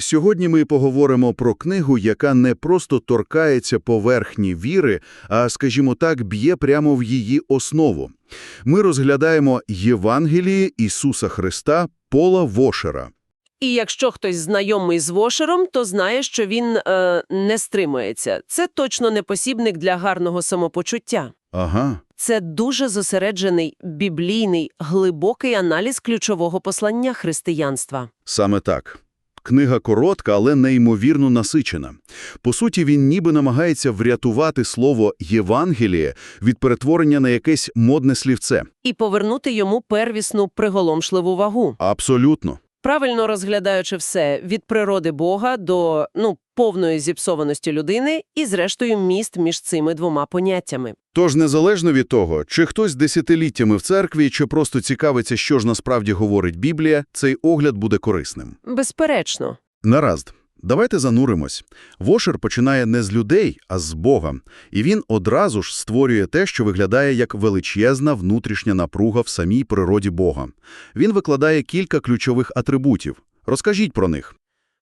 Сьогодні ми поговоримо про книгу, яка не просто торкається поверхні віри, а, скажімо так, б'є прямо в її основу. Ми розглядаємо Євангеліє Ісуса Христа Пола Вошера. І якщо хтось знайомий з Вошером, то знає, що він е, не стримується. Це точно не посібник для гарного самопочуття. Ага, Це дуже зосереджений, біблійний, глибокий аналіз ключового послання християнства. саме так. Книга коротка, але неймовірно насичена. По суті, він ніби намагається врятувати слово «Євангеліє» від перетворення на якесь модне слівце. І повернути йому первісну приголомшливу вагу. Абсолютно. Правильно розглядаючи все від природи Бога до ну, повної зіпсованості людини і, зрештою, міст між цими двома поняттями. Тож, незалежно від того, чи хтось десятиліттями в церкві, чи просто цікавиться, що ж насправді говорить Біблія, цей огляд буде корисним. Безперечно. Наразд, давайте зануримось. Вошер починає не з людей, а з Бога. І він одразу ж створює те, що виглядає як величезна внутрішня напруга в самій природі Бога. Він викладає кілька ключових атрибутів. Розкажіть про них.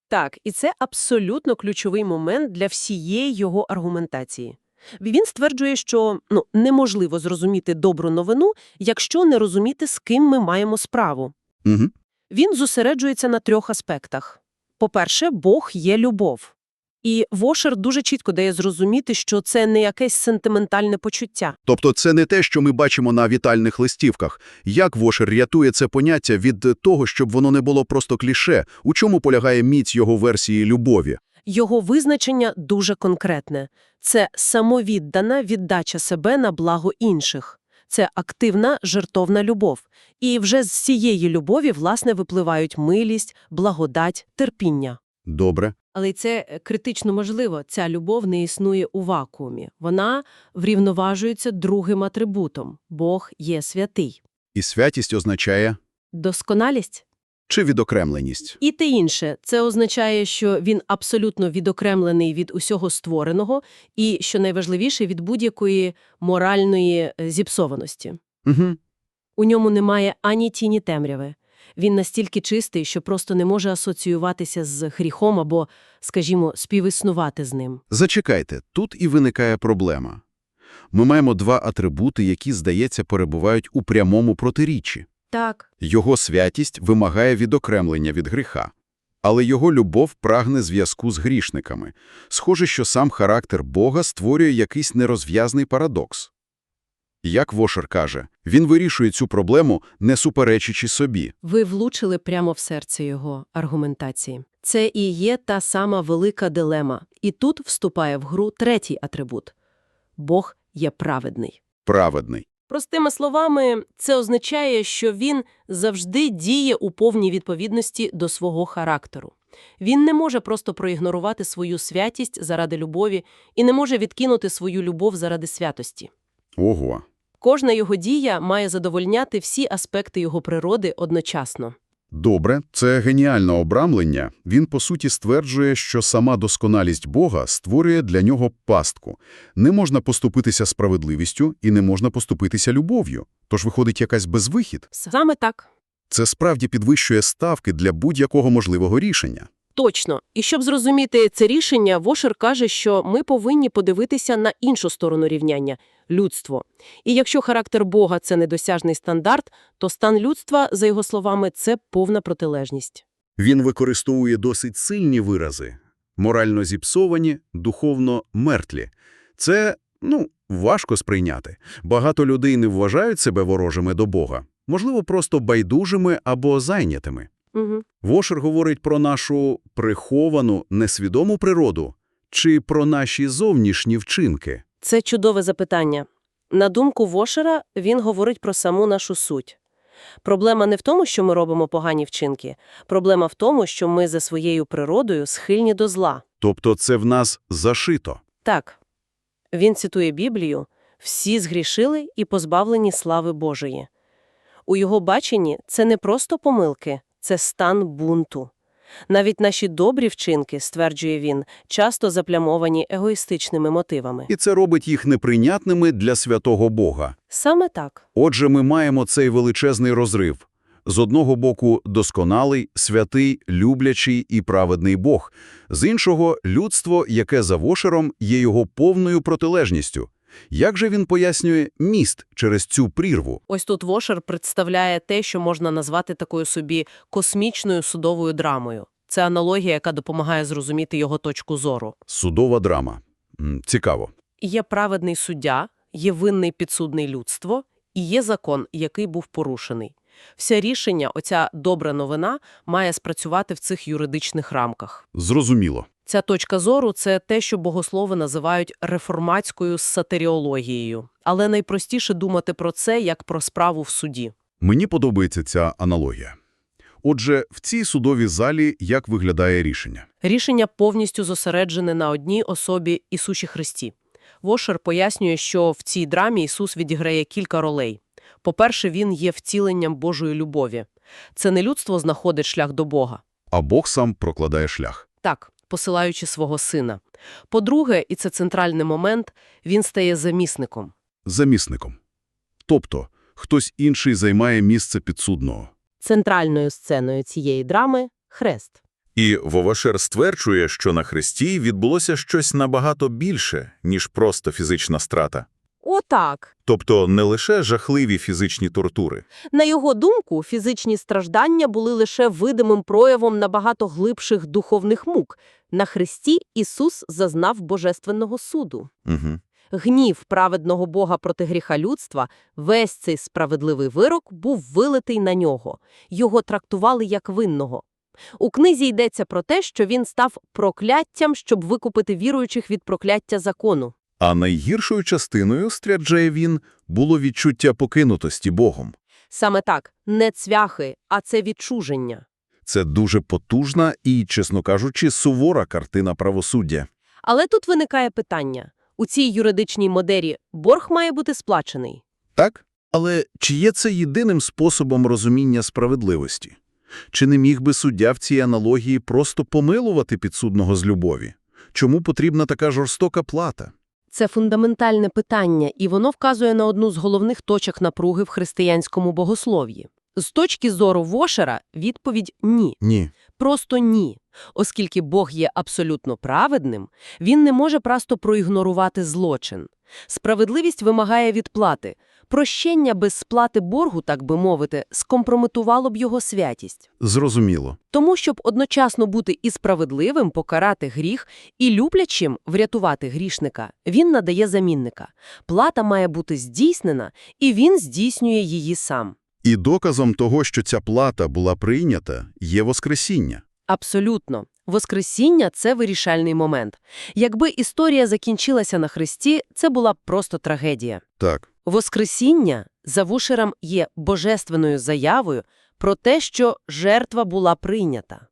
Так, і це абсолютно ключовий момент для всієї його аргументації. Він стверджує, що ну, неможливо зрозуміти добру новину, якщо не розуміти, з ким ми маємо справу. Угу. Він зосереджується на трьох аспектах. По-перше, Бог є любов. І Вошер дуже чітко дає зрозуміти, що це не якесь сентиментальне почуття. Тобто це не те, що ми бачимо на вітальних листівках. Як Вошер рятує це поняття від того, щоб воно не було просто кліше? У чому полягає міць його версії любові? Його визначення дуже конкретне. Це самовіддана віддача себе на благо інших. Це активна, жертовна любов. І вже з цієї любові, власне, випливають милість, благодать, терпіння. Добре. Але й це е, критично можливо. Ця любов не існує у вакуумі. Вона врівноважується другим атрибутом – Бог є святий. І святість означає Досконалість? чи відокремленість? І те інше. Це означає, що він абсолютно відокремлений від усього створеного і, що найважливіше, від будь-якої моральної е, зіпсованості. Угу. У ньому немає ані тіні темряви. Він настільки чистий, що просто не може асоціюватися з гріхом або, скажімо, співіснувати з ним. Зачекайте, тут і виникає проблема. Ми маємо два атрибути, які, здається, перебувають у прямому протиріччі. Так. Його святість вимагає відокремлення від гріха, але його любов прагне зв'язку з грішниками. Схоже, що сам характер Бога створює якийсь нерозв'язний парадокс. Як Вошер каже, він вирішує цю проблему, не суперечачи собі. Ви влучили прямо в серце його аргументації. Це і є та сама велика дилема. І тут вступає в гру третій атрибут – Бог є праведний. Праведний. Простими словами, це означає, що він завжди діє у повній відповідності до свого характеру. Він не може просто проігнорувати свою святість заради любові і не може відкинути свою любов заради святості. Ого. Кожна його дія має задовольняти всі аспекти його природи одночасно. Добре, це геніальне обрамлення. Він, по суті, стверджує, що сама досконалість Бога створює для нього пастку. Не можна поступитися справедливістю і не можна поступитися любов'ю. Тож виходить якась безвихід. Саме так. Це справді підвищує ставки для будь-якого можливого рішення. Точно. І щоб зрозуміти це рішення, Вошер каже, що ми повинні подивитися на іншу сторону рівняння – людство. І якщо характер Бога – це недосяжний стандарт, то стан людства, за його словами, це повна протилежність. Він використовує досить сильні вирази. Морально зіпсовані, духовно мертві. Це, ну, важко сприйняти. Багато людей не вважають себе ворожими до Бога. Можливо, просто байдужими або зайнятими. Угу. Вошер говорить про нашу приховану, несвідому природу чи про наші зовнішні вчинки. Це чудове запитання. На думку Вошера, він говорить про саму нашу суть. Проблема не в тому, що ми робимо погані вчинки. Проблема в тому, що ми за своєю природою схильні до зла. Тобто це в нас зашито. Так. Він цитує Біблію «Всі згрішили і позбавлені слави Божої». У його баченні це не просто помилки, це стан бунту. Навіть наші добрі вчинки, стверджує він, часто заплямовані егоїстичними мотивами. І це робить їх неприйнятними для святого Бога. Саме так. Отже, ми маємо цей величезний розрив. З одного боку – досконалий, святий, люблячий і праведний Бог. З іншого – людство, яке за Вошером є його повною протилежністю. Як же він пояснює міст через цю прірву? Ось тут Вошер представляє те, що можна назвати такою собі космічною судовою драмою. Це аналогія, яка допомагає зрозуміти його точку зору. Судова драма. Цікаво. Є праведний суддя, є винний підсудний людство, і є закон, який був порушений. Вся рішення, оця добра новина, має спрацювати в цих юридичних рамках. Зрозуміло. Ця точка зору – це те, що богослови називають реформатською сатеріологією. Але найпростіше думати про це як про справу в суді. Мені подобається ця аналогія. Отже, в цій судовій залі як виглядає рішення? Рішення повністю зосереджене на одній особі Ісусі Христі. Вошер пояснює, що в цій драмі Ісус відіграє кілька ролей. По-перше, Він є втіленням Божої любові. Це не людство знаходить шлях до Бога. А Бог сам прокладає шлях. Так, посилаючи свого сина. По-друге, і це центральний момент, він стає замісником. Замісником. Тобто, хтось інший займає місце підсудного. Центральною сценою цієї драми – хрест. І Вовашер стверджує, що на хресті відбулося щось набагато більше, ніж просто фізична страта. Отак. Тобто не лише жахливі фізичні тортури. На його думку, фізичні страждання були лише видимим проявом набагато глибших духовних мук. На хресті Ісус зазнав божественного суду. Угу. Гнів праведного Бога проти гріха людства, весь цей справедливий вирок був вилитий на нього. Його трактували як винного. У книзі йдеться про те, що він став прокляттям, щоб викупити віруючих від прокляття закону. А найгіршою частиною, стверджує він, було відчуття покинутості Богом. Саме так, не цвяхи, а це відчуження. Це дуже потужна і, чесно кажучи, сувора картина правосуддя. Але тут виникає питання. У цій юридичній моделі борг має бути сплачений. Так? Але чи є це єдиним способом розуміння справедливості? Чи не міг би суддя в цій аналогії просто помилувати підсудного з любові? Чому потрібна така жорстока плата? Це фундаментальне питання, і воно вказує на одну з головних точок напруги в християнському богослов'ї. З точки зору Вошера відповідь – ні. Ні. Просто ні. Оскільки Бог є абсолютно праведним, він не може просто проігнорувати злочин. Справедливість вимагає відплати. Прощення без сплати боргу, так би мовити, скомпрометувало б його святість. Зрозуміло. Тому, щоб одночасно бути і справедливим, покарати гріх, і люблячим врятувати грішника, він надає замінника. Плата має бути здійснена, і він здійснює її сам. І доказом того, що ця плата була прийнята, є Воскресіння. Абсолютно. Воскресіння – це вирішальний момент. Якби історія закінчилася на Христі, це була б просто трагедія. Так. Воскресіння за Вушером є божественною заявою про те, що жертва була прийнята.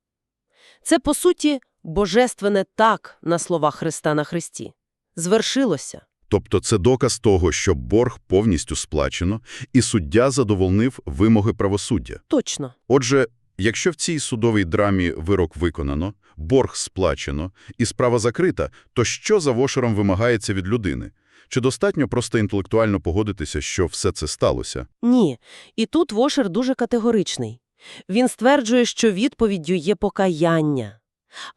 Це, по суті, божественне «так» на слова Христа на Христі. Звершилося. Тобто це доказ того, що борг повністю сплачено, і суддя задовольнив вимоги правосуддя. Точно. Отже, якщо в цій судовій драмі вирок виконано, борг сплачено і справа закрита, то що за Вошером вимагається від людини? Чи достатньо просто інтелектуально погодитися, що все це сталося? Ні. І тут Вошер дуже категоричний. Він стверджує, що відповіддю є покаяння.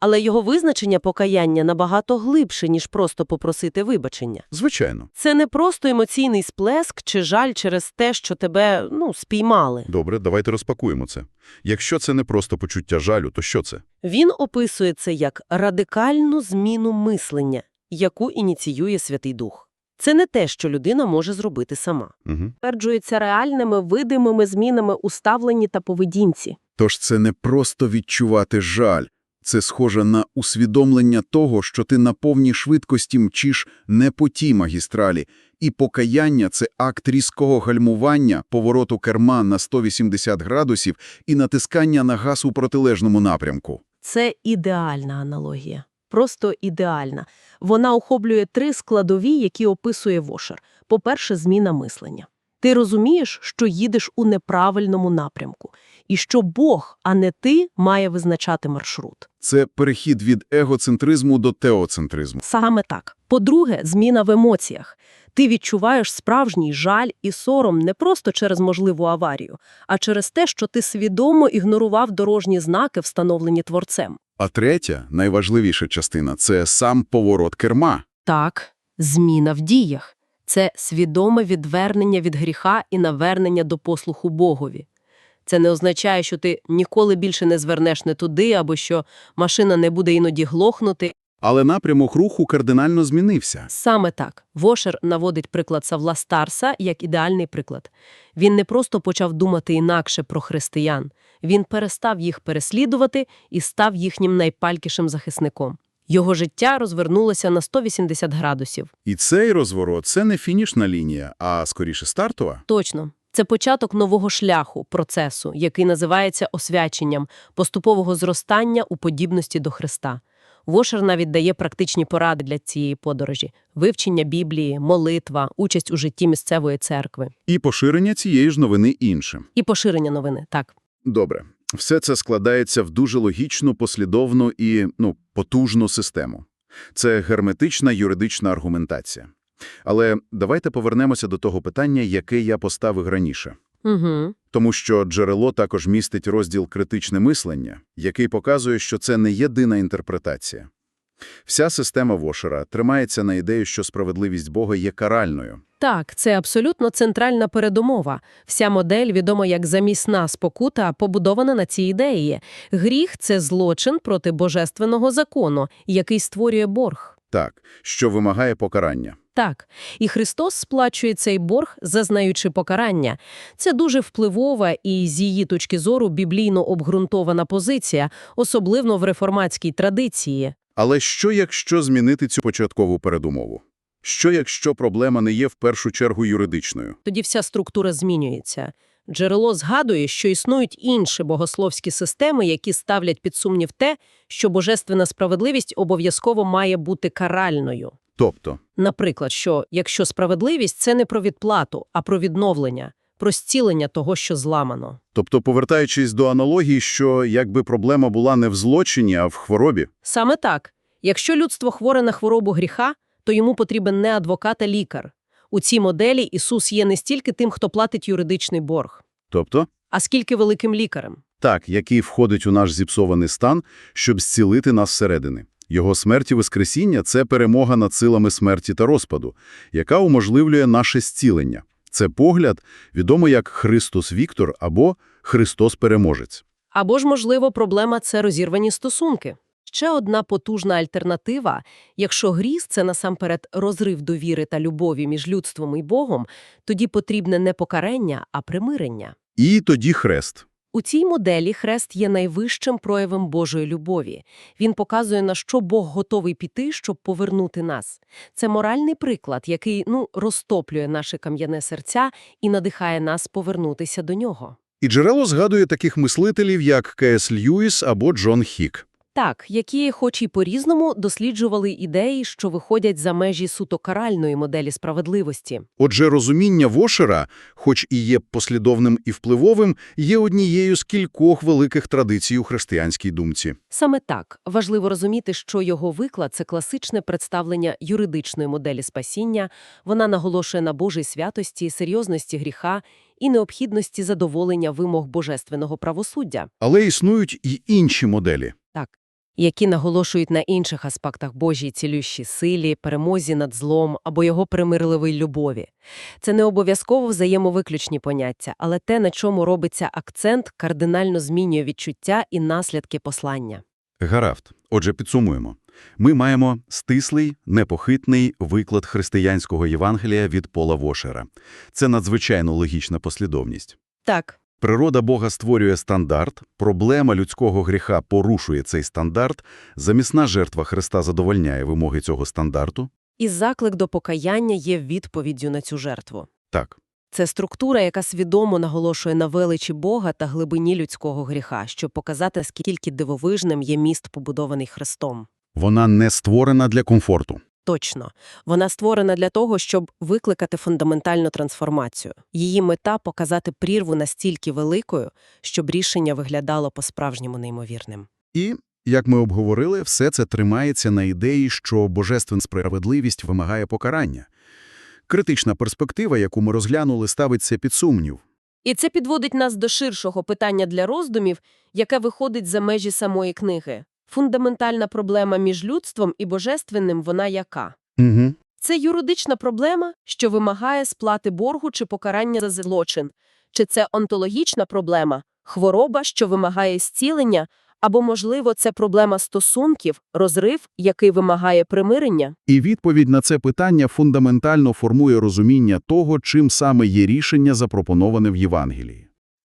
Але його визначення покаяння набагато глибше, ніж просто попросити вибачення. Звичайно. Це не просто емоційний сплеск чи жаль через те, що тебе, ну, спіймали. Добре, давайте розпакуємо це. Якщо це не просто почуття жалю, то що це? Він описує це як радикальну зміну мислення, яку ініціює Святий Дух. Це не те, що людина може зробити сама. Угу. Стверджується реальними видимими змінами у ставленні та поведінці. Тож це не просто відчувати жаль. Це схоже на усвідомлення того, що ти на повній швидкості мчиш не по тій магістралі, і покаяння – це акт різкого гальмування, повороту керма на 180 градусів і натискання на газ у протилежному напрямку. Це ідеальна аналогія. Просто ідеальна. Вона охоплює три складові, які описує Вошер. По-перше, зміна мислення. Ти розумієш, що їдеш у неправильному напрямку. І що Бог, а не ти, має визначати маршрут. Це перехід від егоцентризму до теоцентризму. Саме так. По-друге, зміна в емоціях. Ти відчуваєш справжній жаль і сором не просто через можливу аварію, а через те, що ти свідомо ігнорував дорожні знаки, встановлені творцем. А третя, найважливіша частина – це сам поворот керма. Так, зміна в діях – це свідоме відвернення від гріха і навернення до послуху Богові. Це не означає, що ти ніколи більше не звернеш не туди, або що машина не буде іноді глохнути. Але напрямок руху кардинально змінився. Саме так. Вошер наводить приклад Савла Старса як ідеальний приклад. Він не просто почав думати інакше про християн. Він перестав їх переслідувати і став їхнім найпалькішим захисником. Його життя розвернулося на 180 градусів. І цей розворот – це не фінішна лінія, а скоріше стартова. Точно. Це початок нового шляху, процесу, який називається освяченням, поступового зростання у подібності до Христа. Вошер навіть дає практичні поради для цієї подорожі – вивчення Біблії, молитва, участь у житті місцевої церкви. І поширення цієї ж новини іншим. І поширення новини, так. Добре. Все це складається в дуже логічну, послідовну і, ну, потужну систему. Це герметична юридична аргументація. Але давайте повернемося до того питання, яке я поставив раніше. Угу. Тому що джерело також містить розділ «Критичне мислення», який показує, що це не єдина інтерпретація. Вся система Вошера тримається на ідеї, що справедливість Бога є каральною. Так, це абсолютно центральна передумова. Вся модель, відома як замісна спокута, побудована на цій ідеї. Гріх – це злочин проти божественного закону, який створює борг. Так, що вимагає покарання. Так, і Христос сплачує цей борг, зазнаючи покарання. Це дуже впливова і, з її точки зору, біблійно обґрунтована позиція, особливо в реформатській традиції. Але що, якщо змінити цю початкову передумову? Що, якщо проблема не є в першу чергу юридичною? Тоді вся структура змінюється. Джерело згадує, що існують інші богословські системи, які ставлять під сумнів те, що божественна справедливість обов'язково має бути каральною. Тобто, Наприклад, що якщо справедливість – це не про відплату, а про відновлення, про зцілення того, що зламано. тобто повертаючись до аналогії, що якби проблема була не в злочині, а в хворобі? Саме так. Якщо людство хворе на хворобу гріха, то йому потрібен не адвокат, а лікар. У цій моделі Ісус є не стільки тим, хто платить юридичний борг, Тобто, а скільки великим лікарем. так, який входить у наш зіпсований стан, щоб зцілити нас зсередини. Його смерть і воскресіння – це перемога над силами смерті та розпаду, яка уможливлює наше зцілення. Це погляд, відомо як Христос Віктор або Христос-переможець. Або ж, можливо, проблема – це розірвані стосунки. Ще одна потужна альтернатива – якщо гріз – це насамперед розрив довіри та любові між людством і Богом, тоді потрібне не покарання, а примирення. І тоді хрест. У цій моделі хрест є найвищим проявом Божої любові. Він показує, на що Бог готовий піти, щоб повернути нас. Це моральний приклад, який ну, розтоплює наше кам'яне серця і надихає нас повернутися до нього. І джерело згадує таких мислителів, як К.С. Льюіс або Джон Хік. Так, які, хоч і по-різному, досліджували ідеї, що виходять за межі суто каральної моделі справедливості. Отже, розуміння Вошера, хоч і є послідовним і впливовим, є однією з кількох великих традицій у християнській думці. Саме так важливо розуміти, що його виклад – це класичне представлення юридичної моделі спасіння, вона наголошує на Божій святості, серйозності гріха і необхідності задоволення вимог божественного правосуддя. Але існують і інші моделі. Які наголошують на інших аспектах Божій цілющій силі, перемозі над злом або його примирливій любові. Це не обов'язково взаємовиключні поняття, але те, на чому робиться акцент, кардинально змінює відчуття і наслідки послання. Гаразд. Отже, підсумуємо. Ми маємо стислий, непохитний виклад християнського Євангелія від Пола Вошера. Це надзвичайно логічна послідовність. Так, Природа Бога створює стандарт, проблема людського гріха порушує цей стандарт, замісна жертва Христа задовольняє вимоги цього стандарту. і заклик до покаяння є відповіддю на цю жертву. Так, Це структура, яка свідомо наголошує на величі Бога та глибині людського гріха, щоб показати, скільки дивовижним є міст, побудований Христом. вона не створена для комфорту. Точно. Вона створена для того, щоб викликати фундаментальну трансформацію. Її мета – показати прірву настільки великою, щоб рішення виглядало по-справжньому неймовірним. І, як ми обговорили, все це тримається на ідеї, що божественна справедливість вимагає покарання. Критична перспектива, яку ми розглянули, ставиться під сумнів. І це підводить нас до ширшого питання для роздумів, яке виходить за межі самої книги. Фундаментальна проблема між людством і божественним вона яка? Угу. Це юридична проблема, що вимагає сплати боргу чи покарання за злочин. Чи це онтологічна проблема, хвороба, що вимагає зцілення, або, можливо, це проблема стосунків, розрив, який вимагає примирення? І відповідь на це питання фундаментально формує розуміння того, чим саме є рішення, запропоноване в Євангелії.